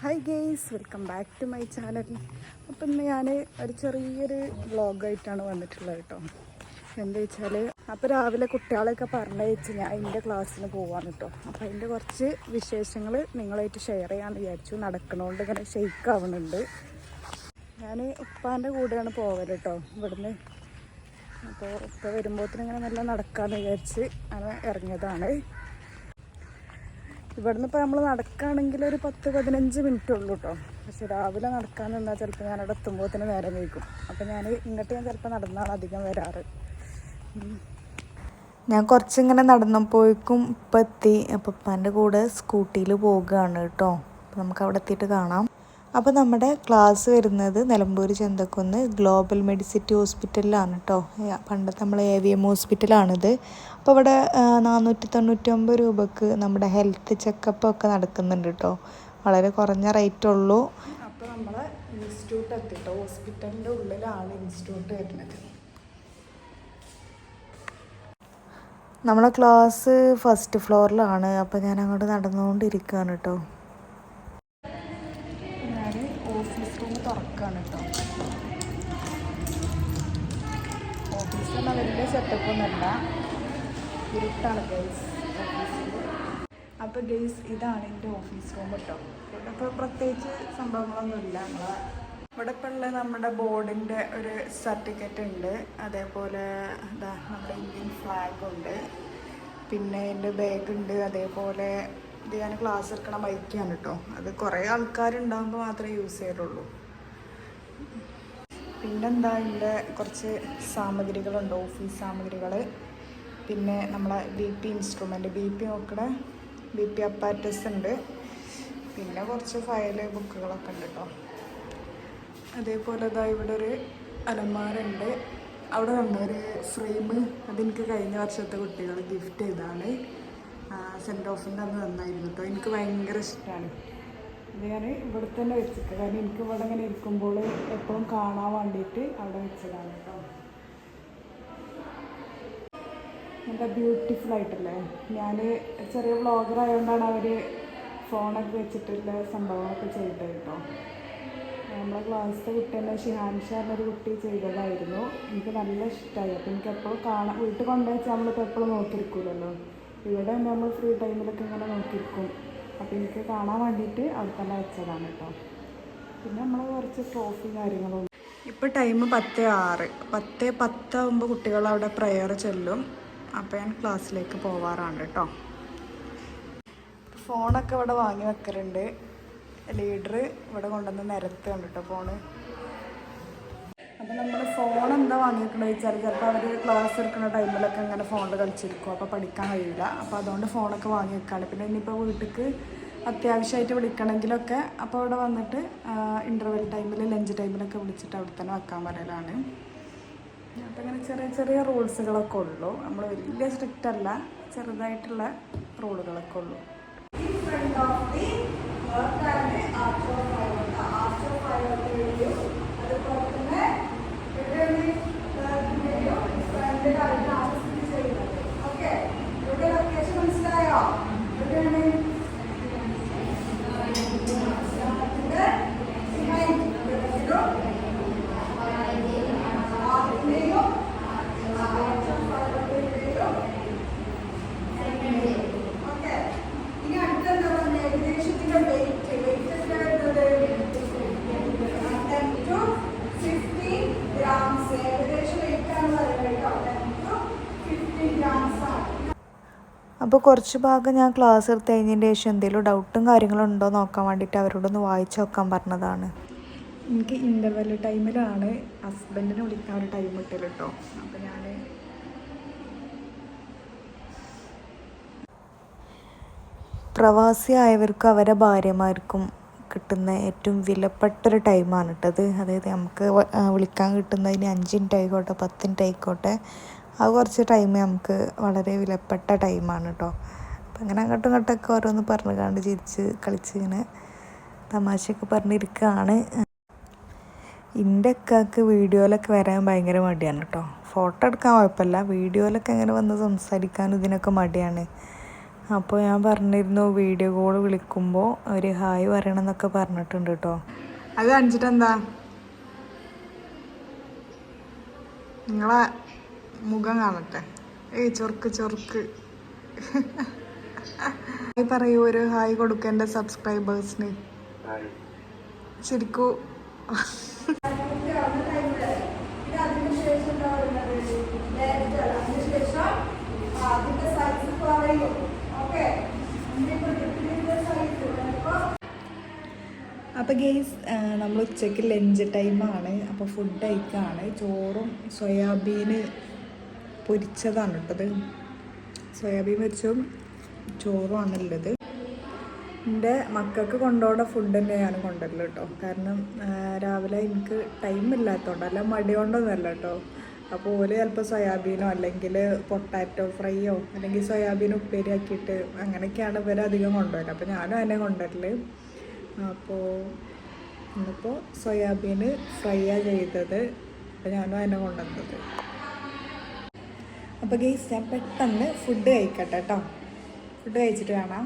Hi guys welcome back to my channel അപ്പം ഇന്ന് ഞാൻ ഒരു ചെറിയൊരു വ്ളോഗായിട്ടാണ് വന്നിട്ടുള്ളത് കേട്ടോ എന്താ വെച്ചാൽ അപ്പോൾ രാവിലെ കുട്ടികളെയൊക്കെ പറഞ്ഞയച്ച് ഞാൻ എന്റെ ക്ലാസ്സിന് പോവാണ് കേട്ടോ അപ്പോൾ അതിന്റെ കുറച്ച് വിശേഷങ്ങൾ നിങ്ങളായിട്ട് ഷെയർ ചെയ്യാമെന്ന് വിചാരിച്ചു. നടക്കണോണ്ട് ഇങ്ങനെ ഷെയ്ക്ക് ആവുന്നുണ്ട് ഞാൻ ഉപ്പാന്റെ കൂടെയാണ് പോകൽ കേട്ടോ ഇവിടുന്ന്. അപ്പോൾ ഉപ്പ വരുമ്പോഴത്തേനും ഇങ്ങനെ നല്ല നടക്കാമെന്ന് വിചാരിച്ച് അങ്ങനെ ഇറങ്ങിയതാണ്. ഇവിടുന്ന് ഇപ്പോൾ നമ്മൾ നടക്കുകയാണെങ്കിൽ ഒരു പത്ത് പതിനഞ്ച് മിനിറ്റ് ഉള്ളൂ കേട്ടോ പക്ഷെ രാവിലെ നടക്കാൻ നിന്നാൽ ചിലപ്പോൾ ഞാനവിടെ എത്തുമ്പോൾ തന്നെ നേരം വൈകും. അപ്പം ഞാൻ ഇങ്ങോട്ട് ഞാൻ ചിലപ്പോൾ നടന്നാണ് അധികം വരാറ്. ഞാൻ കുറച്ചിങ്ങനെ നടന്നപ്പോഴേക്കും ഇപ്പം എത്തി. അപ്പം ഉപ്പാന്റെ കൂടെ സ്കൂട്ടിയിൽ പോവുകയാണ് കേട്ടോ അപ്പം നമുക്ക് അവിടെ എത്തിയിട്ട് കാണാം. അപ്പോൾ നമ്മുടെ ക്ലാസ് വരുന്നത് നിലമ്പൂർ ചെന്തക്കുന്ന് ഗ്ലോബൽ മെഡിസിറ്റി ഹോസ്പിറ്റലിലാണ് കേട്ടോ പണ്ടത്തെ നമ്മൾ എ വി എം ഹോസ്പിറ്റലാണിത്. അപ്പോൾ ഇവിടെ നാനൂറ്റി തൊണ്ണൂറ്റി ഒമ്പത് രൂപക്ക് നമ്മുടെ ഹെൽത്ത് ചെക്കപ്പ് ഒക്കെ നടക്കുന്നുണ്ട് കേട്ടോ വളരെ കുറഞ്ഞ റേറ്റ് ഉള്ളൂ അപ്പോൾ നമ്മൾ ഇൻസ്റ്റിറ്റ്യൂട്ട് എത്തിട്ടോ. ഹോസ്പിറ്റലിന്റെ ഉള്ളിലാണ് ഇൻസ്റ്റിറ്റ്യൂട്ട് വരുന്നത്. നമ്മളെ ക്ലാസ് ഫസ്റ്റ് ഫ്ലോറിലാണ്. അപ്പോൾ ഞാൻ അങ്ങോട്ട് നടന്നുകൊണ്ടിരിക്കുകയാണ് കേട്ടോ ഓഫീസ് പറഞ്ഞാൽ വലിയ സെറ്റപ്പ് ഒന്നുമല്ല. ഇരുട്ടാണ് ഗൈസ് ഇതാണ് എന്റെ ഓഫീസ് റൂം കേട്ടോ ഇവിടെ ഇപ്പോൾ പ്രത്യേകിച്ച് സംഭവങ്ങളൊന്നുമില്ല. നമ്മളെ ഇവിടെ ഇപ്പോൾ ഉള്ള നമ്മുടെ ബോർഡിന്റെ ഒരു സർട്ടിഫിക്കറ്റ് ഉണ്ട്. അതേപോലെ എന്താ നമ്മുടെ ഇന്ത്യൻ ഫ്ലാഗ് ഉണ്ട്. പിന്നെ എന്റെ ബാഗ് ഉണ്ട്. അതേപോലെ ഇത് ഞാൻ ക്ലാസ് എടുക്കണ ബൈക്കാണ് കേട്ടോ അത് കുറേ ആൾക്കാരുണ്ടാകുമ്പോൾ മാത്രമേ യൂസ് ചെയ്യലുള്ളൂ. പിന്നെന്താ ഇവിടെ കുറച്ച് സാമഗ്രികളുണ്ട് ഓഫീസ് സാമഗ്രികൾ പിന്നെ നമ്മളെ B P instrument B P നോക്കണ ബി പി അപ്പാറ്റസ് ഉണ്ട് പിന്നെ കുറച്ച് ഫയൽ ബുക്കുകളൊക്കെ ഉണ്ട് കേട്ടോ അതേപോലെ ഇതാ ഇവിടെ ഒരു അലമാരുണ്ട് അവിടെ കണ്ടോ ഒരു ഫ്രെയിം അതെനിക്ക് കഴിഞ്ഞ വർഷത്തെ കുട്ടികൾ ഗിഫ്റ്റ് ചെയ്താണ് സെന്റ് ഓഫിന്റെ അന്ന് നന്നായിരുന്നു കേട്ടോ എനിക്ക് ഭയങ്കര ഇഷ്ടമാണ് ഇത് ഞാൻ ഇവിടെ തന്നെ വെച്ചിട്ട് കാരണം എനിക്ക് ഇവിടെ ഇങ്ങനെ ഇരിക്കുമ്പോൾ എപ്പോഴും കാണാൻ വേണ്ടിയിട്ട് അവിടെ വെച്ചതാണ് കേട്ടോ. എന്താ ബ്യൂട്ടിഫുൾ ആയിട്ടല്ലേ? ഞാൻ ചെറിയ വ്ളോഗർ ആയതുകൊണ്ടാണ് അവർ ഫോണൊക്കെ വെച്ചിട്ടുള്ള സംഭവങ്ങളൊക്കെ ചെയ്തത് കേട്ടോ. നമ്മളെ ക്ലാസ്സിലെ കുട്ടി തന്നെ ഷിഹാൻഷ എന്നൊരു കുട്ടി ചെയ്തതായിരുന്നു. എനിക്ക് നല്ല ഇഷ്ടമായി അപ്പോൾ എനിക്ക് എപ്പോഴും കാണാൻ വീട്ടിൽ കൊണ്ടുവച്ചാൽ നമ്മളിപ്പോൾ എപ്പോഴും നോക്കിയിരിക്കുമല്ലോ ഇവിടെ നമ്മൾ ഫ്രീ ടൈമിലൊക്കെ ഇങ്ങനെ നോക്കിയിരിക്കും. അപ്പോൾ എനിക്ക് കാണാൻ വേണ്ടിയിട്ട് അവിടെ തന്നെ വെച്ചതാണ് കേട്ടോ. പിന്നെ നമ്മൾ കുറച്ച് ട്രോഫി കാര്യങ്ങളും. ഇപ്പോൾ ടൈം പത്ത് ആറ്. പത്ത് പത്താകുമ്പോൾ കുട്ടികൾ അവിടെ പ്രയർ ചെല്ലും. അപ്പോൾ ഞാൻ ക്ലാസ്സിലേക്ക് പോവാറാണ് കേട്ടോ. ഫോണൊക്കെ ഇവിടെ വാങ്ങി വെക്കലുണ്ട്. ലീഡർ ഇവിടെ കൊണ്ടുവന്ന് നിരത്തുണ്ട് കേട്ടോ ഫോണ് അപ്പോൾ നമ്മൾ ഫോൺ എന്താ വാങ്ങിക്കണമെന്ന് വെച്ചാൽ ചിലപ്പോൾ അവർ ക്ലാസ് എടുക്കുന്ന ടൈമിലൊക്കെ ഇങ്ങനെ ഫോണിൽ കളിച്ചിരിക്കും. അപ്പോൾ പഠിക്കാൻ കഴിയില്ല അപ്പോൾ അതുകൊണ്ട് ഫോണൊക്കെ വാങ്ങി വെക്കാണ് പിന്നെ ഇനിയിപ്പോൾ വീട്ടിലേക്ക് അത്യാവശ്യമായിട്ട് വിളിക്കണമെങ്കിലൊക്കെ അപ്പോൾ അവിടെ വന്നിട്ട് ഇന്റർവെൽ ടൈമിൽ ലഞ്ച് ടൈമിലൊക്കെ വിളിച്ചിട്ട് അവിടെ തന്നെ വെക്കാൻ പറയലാണ്. അപ്പം ഇങ്ങനെ ചെറിയ ചെറിയ റൂൾസുകളൊക്കെ ഉള്ളൂ. നമ്മൾ വലിയ സ്ട്രിക്റ്റ് അല്ല. ചെറുതായിട്ടുള്ള റൂളുകളൊക്കെ ഉള്ളൂ. അപ്പോൾ കുറച്ച് ഭാഗം ഞാൻ ക്ലാസ് എടുത്ത് കഴിഞ്ഞതിന്റെ ശേഷം എന്തെങ്കിലും ഡൗട്ടും കാര്യങ്ങളും ഉണ്ടോ നോക്കാൻ വേണ്ടിയിട്ട് അവരോടൊന്ന് വായിച്ചു നോക്കാൻ പറഞ്ഞതാണ്. എനിക്ക് ഇന്റർവെൽ ടൈമിലാണ് ഹസ്ബൻഡിനെ വിളിക്കാൻ ഒരു ടൈം കിട്ടൽ കേട്ടോ. അപ്പോൾ ഞാൻ പ്രവാസിയായവർക്ക് അവരെ ഭാര്യമാർക്കും കിട്ടുന്ന ഏറ്റവും വിലപ്പെട്ടൊരു ടൈമാണ് കേട്ടത് അതായത് നമുക്ക് വിളിക്കാൻ കിട്ടുന്നതിന് അഞ്ച് മിനിറ്റ് ആയിക്കോട്ടെ പത്ത് മിനിറ്റ് ആയിക്കോട്ടെ. ആ കുറച്ച് ടൈം നമുക്ക് വളരെ വിലപ്പെട്ട ടൈമാണ് കേട്ടോ അപ്പം അങ്ങനെ അങ്ങോട്ടും ഇങ്ങോട്ടൊക്കെ ഓരോന്ന് പറഞ്ഞു കണ്ട് ചിരിച്ച് കളിച്ച് ഇങ്ങനെ തമാശയൊക്കെ പറഞ്ഞിരിക്കുകയാണ് എന്റെ അക്കാക്ക് വീഡിയോയിലൊക്കെ വരാൻ ഭയങ്കര മടിയാണ് കേട്ടോ ഫോട്ടോ എടുക്കാൻ കുഴപ്പമില്ല. വീഡിയോയിലൊക്കെ അങ്ങനെ വന്ന് സംസാരിക്കാനും ഇതിനൊക്കെ മടിയാണ്. അപ്പോൾ ഞാൻ പറഞ്ഞിരുന്നു വീഡിയോ കോൾ വിളിക്കുമ്പോൾ ഒരു ഹായ് പറയണം എന്നൊക്കെ പറഞ്ഞിട്ടുണ്ട് കേട്ടോ അത് കാണിച്ചിട്ട് എന്താ നിങ്ങളെ മുഖം കാണട്ടെ. ഏയ് ചൊർക്ക് ചൊർക്ക് ഹായ് പറയൂ ഒരു ഹായ് കൊടുക്കേണ്ട സബ്സ്ക്രൈബേഴ്സിന്. ശരിക്കും. അപ്പോൾ ഗെയ്സ് നമ്മൾ ഉച്ചയ്ക്ക് ലഞ്ച് ടൈമാണ്. അപ്പോൾ ഫുഡ് കഴിക്കുകയാണ് ചോറും സോയാബീന് പൊരിച്ചതാണ് കേട്ടത് സോയാബീൻ വെച്ചും ചോറുമാണ് ഉള്ളത് എന്റെ മക്കൾക്ക് കൊണ്ടുപോകുന്ന ഫുഡ് തന്നെയാണ് ഞാൻ കൊണ്ടുവരില്ല കേട്ടോ. കാരണം രാവിലെ എനിക്ക് ടൈം ഇല്ലാത്തതുകൊണ്ട് അല്ല മടി കൊണ്ടൊന്നുമല്ല കേട്ടോ. അപ്പോൾ ഓൽ ചിലപ്പോൾ സോയാബീനോ അല്ലെങ്കിൽ പൊട്ടാറ്റോ ഫ്രൈയോ അല്ലെങ്കിൽ സോയാബീൻ ഉപ്പേരി ആക്കിയിട്ട് അങ്ങനെയൊക്കെയാണ് ഇവർ അധികം കൊണ്ടുവരിക അപ്പോൾ ഞാനും അതിനെ കൊണ്ടുവരൽ. അപ്പോൾ ഇന്നിപ്പോൾ സോയാബീൻ ഫ്രൈയാണ് ചെയ്തത്. അപ്പോൾ ഞാനും അതിനെ കൊണ്ടുവന്നത്. അപ്പോൾ ഗെയ്സ് ഞാൻ പെട്ടെന്ന് ഫുഡ് കഴിക്കട്ടെ കേട്ടോ ഫുഡ് കഴിച്ചിട്ട് കാണാം